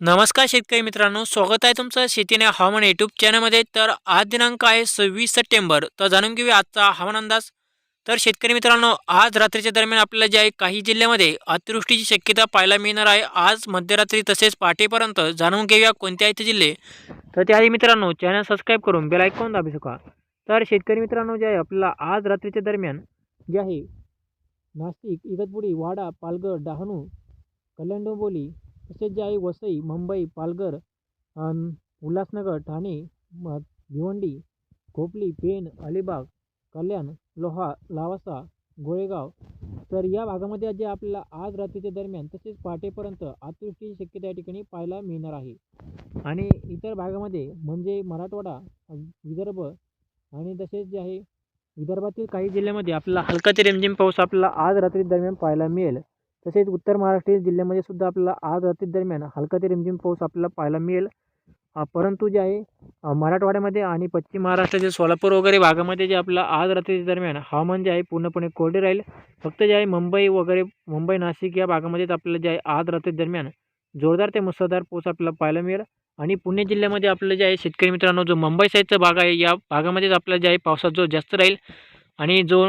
नमस्कार शेतकरी मित्रांनो स्वागत आहे तुमचं शेतीने हवामान युट्यूब चॅनलमध्ये तर आज दिनांक आहे सव्वीस सप्टेंबर. तर जाणून घेऊया आजचा हवामान अंदाज. तर शेतकरी मित्रांनो आज रात्रीच्या दरम्यान आपल्याला जे आहे काही जिल्ह्यामध्ये अतिवृष्टीची शक्यता पाहायला मिळणार आहे आज मध्यरात्री तसेच पहाटेपर्यंत जाणून घेऊया कोणते आहेत ते जिल्हे. तर त्याआधी मित्रांनो चॅनल सबस्क्राईब करून बेल ऐकून दाबी शका तर शेतकरी मित्रांनो जे आहे आपल्याला आज रात्रीच्या दरम्यान जे आहे नाशिक इगतपुरी वाडा पालघर डहाणू कल्याण डोंबोली तसेच जे आहे वसई मुंबई पालघर उल्हासनगर ठाणे म भिवंडी खोपली पेण अलिबाग कल्याण लोहा लावासा गोळेगाव. तर या भागामध्ये जे आपल्याला आज रात्रीच्या दरम्यान तसेच पहाटेपर्यंत अतिवृष्टीची शक्यता या ठिकाणी पाहायला मिळणार आहे. आणि इतर भागामध्ये म्हणजे मराठवाडा विदर्भ आणि तसेच जे आहे विदर्भातील काही जिल्ह्यामध्ये आपल्याला हलका ते रिमझिम पाऊस आपल्याला आज रात्री दरम्यान पाहायला मिळेल. तसेच उत्तर महाराष्ट्र जिल्ह्यामध्ये सुद्धा आपल्याला आज रात्री दरम्यान हलका ते रिमझिम पाऊस आपल्याला पाहायला मिळेल. परंतु जे आहे मराठवाड्यामध्ये आणि पश्चिम महाराष्ट्राचे सोलापूर वगैरे भागामध्ये जे आपला आज रात्री दरम्यान हवामान जे आहे पूर्णपणे कोरडे राहील. फक्त जे आहे मुंबई वगैरे मुंबई नाशिक या भागामध्येच आपल्याला जे आहे आज रात्री दरम्यान जोरदार ते मुसळधार पाऊस आपल्याला पाहायला मिळेल. आणि पुणे जिल्ह्यामध्ये आपलं जे आहे शेतकरी मित्रांनो जो मुंबई साईडचा भाग आहे या भागामध्येच आपल्याला जे आहे पावसात जो जास्त राहील. आणि जो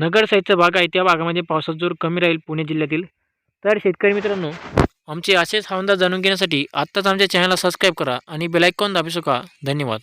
नगरसाईडचा भाग आहे. त्या भागामध्ये पावसाचा जोर कमी राहील पुणे जिल्ह्यातील. तर शेतकरी मित्रांनो आमचे असेच हवामान जाणून घेण्यासाठी आत्ताच आमच्या चॅनलला सबस्क्राईब करा आणि बेलायकॉन दाबू शका धन्यवाद.